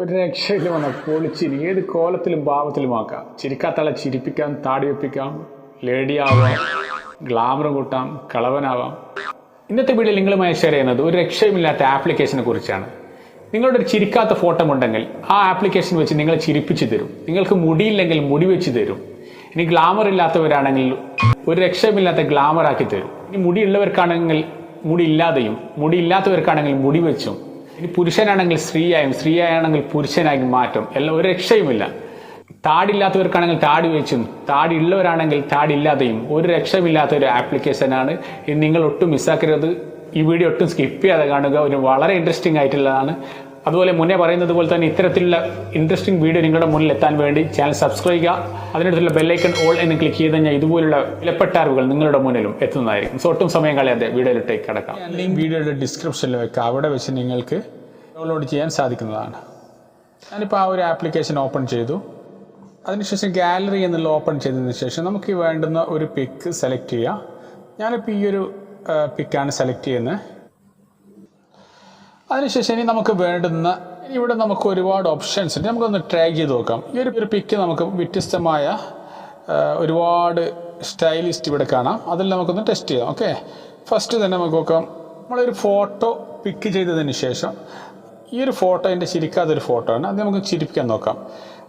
ഒരു രക്ഷയില്ല വന്ന പൊളിച്ചിരി. ഏത് കോലത്തിലും ഭാവത്തിലും ആക്കാം. ചിരിക്കാത്തളെ ചിരിപ്പിക്കാം താടി വെപ്പിക്കാം ലേഡിയാവാം ഗ്ലാമർ കൂട്ടാം കളവനാവാം. ഇന്നത്തെ വീഡിയോ നിങ്ങളുമായി ഷെയർ ചെയ്യുന്നത് ഒരു രക്ഷയുമില്ലാത്ത ആപ്ലിക്കേഷനെ കുറിച്ചാണ്. നിങ്ങളുടെ ഒരു ചിരിക്കാത്ത ഫോട്ടോ ഉണ്ടെങ്കിൽ ആ ആപ്ലിക്കേഷൻ വെച്ച് നിങ്ങളെ ചിരിപ്പിച്ചു തരും. നിങ്ങൾക്ക് മുടിയില്ലെങ്കിൽ മുടി വെച്ച് തരും. ഇനി ഗ്ലാമർ ഇല്ലാത്തവരാണെങ്കിൽ ഒരു രക്ഷയുമില്ലാത്ത ഗ്ലാമർ ആക്കി തരും. ഇനി മുടിയുള്ളവർക്കാണെങ്കിൽ മുടി ഇല്ലാതെയും മുടി ഇല്ലാത്തവർക്കാണെങ്കിൽ മുടി വെച്ചും ഇനി പുരുഷനാണെങ്കിൽ സ്ത്രീയായും സ്ത്രീയായാണെങ്കിൽ പുരുഷനായി മാറ്റും. എല്ലാം ഒരു രക്ഷയുമില്ല. താടില്ലാത്തവർക്കാണെങ്കിൽ താടി വെച്ചും താടി ഉള്ളവരാണെങ്കിൽ താടി ഇല്ലാതെയും ഒരു രക്ഷമില്ലാത്ത ഒരു ആപ്ലിക്കേഷനാണ്. നിങ്ങൾ ഒട്ടും മിസ്സാക്കരുത്. ഈ വീഡിയോ ഒട്ടും സ്കിപ്പ് ചെയ്യാതെ കാണുക. ഒരു വളരെ ഇൻട്രസ്റ്റിംഗ് ആയിട്ടുള്ളതാണ്. അതുപോലെ മുന്നേ പറയുന്നത് പോലെ തന്നെ ഇത്തരത്തിലുള്ള ഇൻട്രസ്റ്റിംഗ് വീഡിയോ നിങ്ങളുടെ മുന്നിൽ എത്താൻ വേണ്ടി ചാനൽ സബ്സ്ക്രൈബ് ചെയ്യുക. അതിനടുത്തുള്ള ബെല്ലൈക്കൺ ഓൾ എന്ന് ക്ലിക്ക് ചെയ്ത് കഴിഞ്ഞാൽ ഇതുപോലുള്ള വിലപ്പെട്ട അറിവുകൾ നിങ്ങളുടെ മുന്നിലും എത്തുന്നതായിരിക്കും. സോ ഒട്ടും സമയം കളയാതെ വീഡിയോയിലേക്ക് കിടക്കാം. വീഡിയോയുടെ ഡിസ്ക്രിപ്ഷനിൽ വെക്കുക അവിടെ വെച്ച് നിങ്ങൾക്ക് ഡൗൺലോഡ് ചെയ്യാൻ സാധിക്കുന്നതാണ്. ഞാനിപ്പോൾ ആ ഒരു ആപ്ലിക്കേഷൻ ഓപ്പൺ ചെയ്തു. അതിനുശേഷം ഗാലറി എന്നുള്ള ഓപ്പൺ ചെയ്തതിന് ശേഷം നമുക്ക് വേണ്ടുന്ന ഒരു പിക്ക് സെലക്ട് ചെയ്യാം. ഞാനിപ്പോൾ ഈ ഒരു പിക്കാണ് സെലക്ട് ചെയ്യുന്നത്. അതിനുശേഷം ഇനി നമുക്ക് വേണ്ടുന്ന ഇവിടെ നമുക്ക് ഒരുപാട് ഓപ്ഷൻസ് ഉണ്ട്. നമുക്കൊന്ന് ട്രൈ ചെയ്ത് നോക്കാം. ഈ ഒരു പിക്ക് നമുക്ക് വ്യത്യസ്തമായ ഒരുപാട് സ്റ്റൈലിസ്റ്റ് ഇവിടെ കാണാം. അതിൽ നമുക്കൊന്ന് ടെസ്റ്റ് ചെയ്യാം ഓക്കെ ഫസ്റ്റ് തന്നെ നമുക്ക് നോക്കാം. നമ്മളൊരു ഫോട്ടോ പിക്ക് ചെയ്തതിന് ശേഷം ഈ ഒരു ഫോട്ടോ എന്റെ ചിരിക്കാത്തൊരു ഫോട്ടോ ആണ്. അത് നമുക്ക് ചിരിപ്പിക്കാൻ നോക്കാം.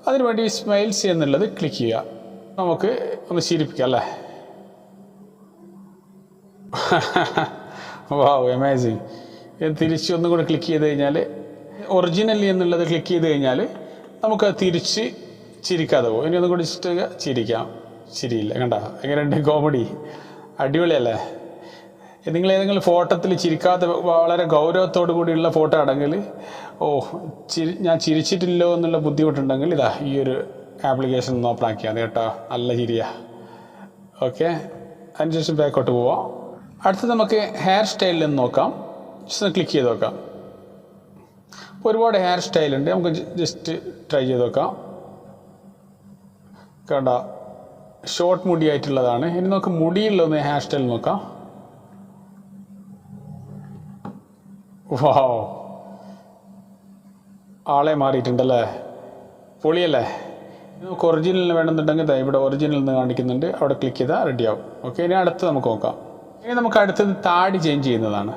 അതിനുവേണ്ടി സ്മൈൽസ് എന്നുള്ളത് ക്ലിക്ക് ചെയ്യുക. നമുക്ക് ഒന്ന് ചിരിപ്പിക്കാം അല്ലേ? വാവ് അമേസിങ് തിരിച്ച് ഒന്നും കൂടെ ക്ലിക്ക് ചെയ്ത് കഴിഞ്ഞാൽ ഒറിജിനലി എന്നുള്ളത് ക്ലിക്ക് ചെയ്ത് കഴിഞ്ഞാൽ നമുക്ക് തിരിച്ച് ചിരിക്കാതെ പോകും. ഇനി ഒന്നും കൂടി ഇഷ്ട ചിരിക്കാം. ചിരിയില്ല കണ്ട? എങ്ങനെയുണ്ട് കോമഡി അടിപൊളിയല്ലേ? നിങ്ങൾ ഏതെങ്കിലും ഫോട്ടോത്തിൽ ചിരിക്കാത്ത വളരെ ഗൗരവത്തോടു കൂടിയുള്ള ഫോട്ടോ ആണെങ്കിൽ ഓ ചിരി ഞാൻ ചിരിച്ചിട്ടില്ലോ എന്നുള്ള ബുദ്ധിമുട്ടുണ്ടെങ്കിൽ ഇതാ ഈ ഒരു ആപ്ലിക്കേഷൻ ഒന്ന് ഓപ്പൺ ആക്കിയാൽ മതി കേട്ടോ. നല്ല ചിരിയാ. ഓക്കെ അതിനുശേഷം ബാക്കോട്ട് പോവാം. അടുത്ത് നമുക്ക് ഹെയർ സ്റ്റൈലിൽ നിന്ന് നോക്കാം. ജസ്റ്റ് ഒന്ന് ക്ലിക്ക് ചെയ്ത് നോക്കാം. അപ്പോൾ ഒരുപാട് ഹെയർ സ്റ്റൈൽ ഉണ്ട്. നമുക്ക് ജസ്റ്റ് ട്രൈ ചെയ്ത് നോക്കാം. കണ്ട ഷോർട്ട് മുടി ആയിട്ടുള്ളതാണ്. ഇനി നമുക്ക് മുടിയുള്ളൊന്ന് ഹെയർ സ്റ്റൈൽ നോക്കാം. വാവ് ആളെ മാറിയിട്ടുണ്ടല്ലേ? പൊളിയല്ലേ? നമുക്ക് ഒറിജിനലിന് വേണമെന്നുണ്ടെങ്കിൽ ഇവിടെ ഒറിജിനൽ എന്ന് കാണിക്കുന്നുണ്ട്. അവിടെ ക്ലിക്ക് ചെയ്താൽ റെഡിയാവും ഓക്കെ ഇനി അടുത്ത് നമുക്ക് നോക്കാം. ഇനി നമുക്ക് അടുത്തത് താടി ചേഞ്ച് ചെയ്യുന്നതാണ്.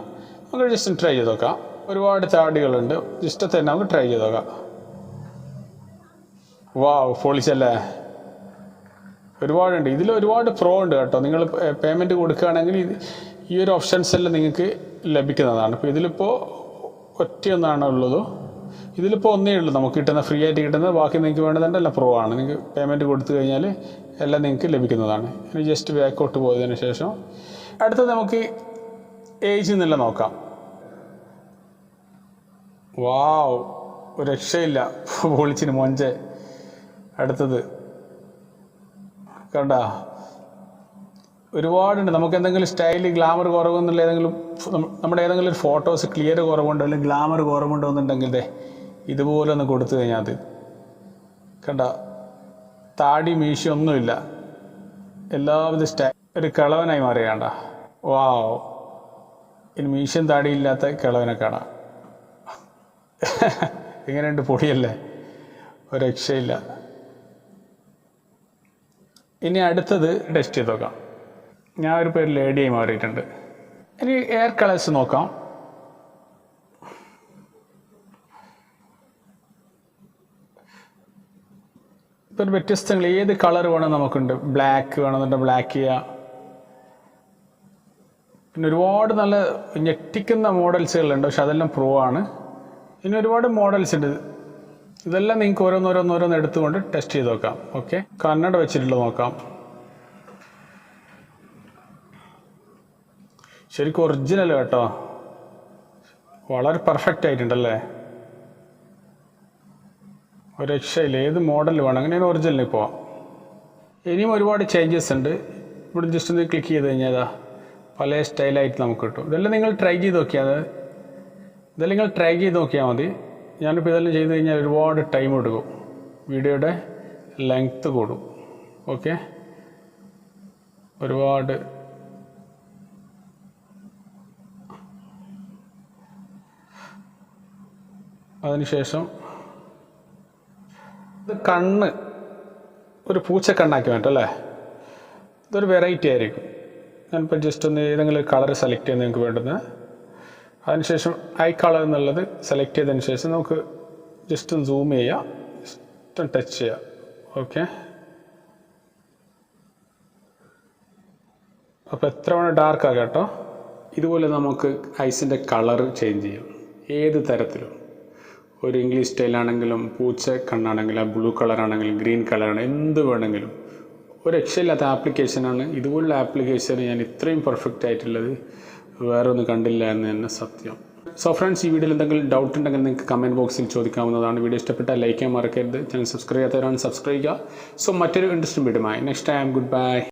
നമുക്ക് ജസ്റ്റ് ട്രൈ ചെയ്ത് നോക്കാം ഒരുപാട് ചാടികളുണ്ട് ജസ്റ്റ് തന്നെ നമുക്ക് ട്രൈ ചെയ്ത് നോക്കാം വാ പൊളിച്ചല്ലേ? ഒരുപാടുണ്ട്. ഇതിൽ ഒരുപാട് പ്രോ ഉണ്ട് കേട്ടോ. നിങ്ങൾ പേയ്മെന്റ് കൊടുക്കുകയാണെങ്കിൽ ഇത് ഈ ഒരു ഓപ്ഷൻസ് എല്ലാം നിങ്ങൾക്ക് ലഭിക്കുന്നതാണ്. ഇപ്പോൾ ഇതിലിപ്പോൾ ഒറ്റയൊന്നാണ് ഉള്ളത്. ഇതിലിപ്പോൾ ഒന്നേ ഉള്ളൂ. നമുക്ക് കിട്ടുന്ന ഫ്രീ ആയിട്ട് കിട്ടുന്നത് ബാക്കി നിങ്ങൾക്ക് വേണ്ടതുണ്ട് എല്ലാം പ്രോ ആണ്. നിങ്ങൾക്ക് പേയ്മെന്റ് കൊടുത്തു കഴിഞ്ഞാൽ എല്ലാം നിങ്ങൾക്ക് ലഭിക്കുന്നതാണ്. ഇനി ജസ്റ്റ് ബാക്കോട്ട് പോയതിന് ശേഷം അടുത്തത് നമുക്ക് ഏജ് എന്നല്ല നോക്കാം. വാവ് ഒരു രക്ഷയില്ല. പൊളിച്ചിന് മൊഞ്ചെ. അടുത്തത്. കണ്ട? ഒരുപാടുണ്ട്. നമുക്ക് എന്തെങ്കിലും സ്റ്റൈൽ ഗ്ലാമർ കുറവെന്നുള്ള ഏതെങ്കിലും നമ്മുടെ ഏതെങ്കിലും ഒരു ഫോട്ടോസ് ക്ലിയർ കുറവുണ്ടോ അല്ലെങ്കിൽ ഗ്ലാമർ കുറവുണ്ടോ എന്നുണ്ടെങ്കിൽ ദേ ഇതുപോലെ ഒന്ന് കൊടുത്തു കഴിഞ്ഞാൽ അത് കണ്ട? താടി മീശ ഒന്നുമില്ല എല്ലാവിധ സ്റ്റൈ ഒരു കളവനായി മാറിയാണ്ട. വാവ് ഇനി മീശയും താടിയില്ലാത്ത കിളവനെ കാണാം. എങ്ങനെയുണ്ട് പൊടിയല്ലേ? ഒരു രക്ഷയില്ല ഇനി അടുത്തത് ടെസ്റ്റ് ചെയ്ത് നോക്കാം. ഞാൻ ഒരു പേര് ലേഡിയായി മാറിയിട്ടുണ്ട്. ഇനി എയർ കളേഴ്സ് നോക്കാം. ഇപ്പം വ്യത്യസ്തങ്ങൾ. ഏത് കളർ വേണം നമുക്കുണ്ട്? ബ്ലാക്ക് വേണമെന്നുണ്ടെങ്കിൽ ബ്ലാക്ക് ചെയ്യാം. പിന്നെ ഒരുപാട് നല്ല ഞെട്ടിക്കുന്ന മോഡൽസുകളുണ്ട് പക്ഷെ അതെല്ലാം പ്രോ ആണ്. ഇനി ഒരുപാട് മോഡൽസ് ഉണ്ട്. ഇതെല്ലാം നിങ്ങൾക്ക് ഓരോന്നോരോന്നോരോന്ന് എടുത്തുകൊണ്ട് ടെസ്റ്റ് ചെയ്ത് നോക്കാം. ഓക്കെ? കന്നഡ വെച്ചിട്ടുള്ളത് നോക്കാം. ശരിക്കും ഒറിജിനൽ കേട്ടോ. വളരെ പെർഫെക്റ്റ് ആയിട്ടുണ്ടല്ലേ? ഒരു രക്ഷയില്ല ഏത് മോഡൽ വേണം? അങ്ങനെ ഒറിജിനലിൽ പോവാം ഇനിയും ഒരുപാട് ചേഞ്ചസ് ഉണ്ട്. ഇവിടെ ജസ്റ്റ് ഒന്ന് ക്ലിക്ക് ചെയ്ത് കഴിഞ്ഞാൽ പല സ്റ്റൈലായിട്ട് നമുക്ക് കിട്ടും. ഇതെല്ലാം നിങ്ങൾ ട്രൈ ചെയ്ത് നോക്കിയാൽ ഇതെല്ലാം നിങ്ങൾ ട്രൈ ചെയ്ത് നോക്കിയാൽ മതി. ഞാനിപ്പോൾ ഇതെല്ലാം ചെയ്ത് കഴിഞ്ഞാൽ ഒരുപാട് ടൈം എടുക്കും. വീഡിയോയുടെ ലെങ്ത്ത് കൂടും. ഓക്കെ ഒരുപാട്. അതിനുശേഷം ഇത് കണ്ണ് ഒരു പൂച്ചക്കണ്ണാക്കി മാറ്റം അല്ലേ? ഇതൊരു വെറൈറ്റി ആയിരിക്കും. ഞാനിപ്പോൾ ജസ്റ്റ് ഒന്ന് ഏതെങ്കിലും കളർ സെലക്ട് ചെയ്യുന്ന നിങ്ങൾക്ക് വേണ്ടുന്ന. അതിനുശേഷം ഐ കളർ എന്നുള്ളത് സെലക്ട് ചെയ്തതിന് ശേഷം നമുക്ക് ജസ്റ്റ് ഒന്ന് സൂം ചെയ്യാം. ജസ്റ്റ് ഒന്ന് ടച്ച് ചെയ്യാം. ഓക്കെ അപ്പോൾ എത്ര വേണം ഡാർക്ക് ആകാം കേട്ടോ. ഇതുപോലെ നമുക്ക് ഐസിന്റെ കളർ ചേഞ്ച് ചെയ്യാം. ഏത് തരത്തിലും. ഒരു ഇംഗ്ലീഷ് സ്റ്റൈലാണെങ്കിലും പൂച്ച കണ്ണാണെങ്കിലും ബ്ലൂ കളറാണെങ്കിലും ഗ്രീൻ കളറാണെങ്കിലും എന്ത് വേണമെങ്കിലും. ഒരു രക്ഷയില്ലാത്ത ആപ്ലിക്കേഷനാണ്. ഇതുപോലുള്ള ആപ്ലിക്കേഷൻ ഞാൻ ഇത്രയും പെർഫെക്റ്റ് ആയിട്ടുള്ളത് വേറെ ഒന്നും കണ്ടില്ല എന്ന് തന്നെ സത്യം. സോ ഫ്രണ്ട്സ് ഈ വീഡിയോയിൽ എന്തെങ്കിലും ഡൗട്ട് ഉണ്ടെങ്കിൽ നിങ്ങൾക്ക് കമന്റ് ബോക്സിൽ ചോദിക്കാവുന്നതാണ്. വീഡിയോ ഇഷ്ടപ്പെട്ടാൽ ലൈക്ക് ചെയ്യാൻ മറക്കരുത്. ചാനൽ സബ്സ്ക്രൈബ് ചെയ്യാത്തവരാണ് സബ്സ്ക്രൈബ് ചെയ്യുക. സോ മറ്റൊരു ഇൻട്രസ്റ്റിംഗ് വീഡിയോമായി നെക്സ്റ്റ് ടൈം ഗുഡ് ബൈ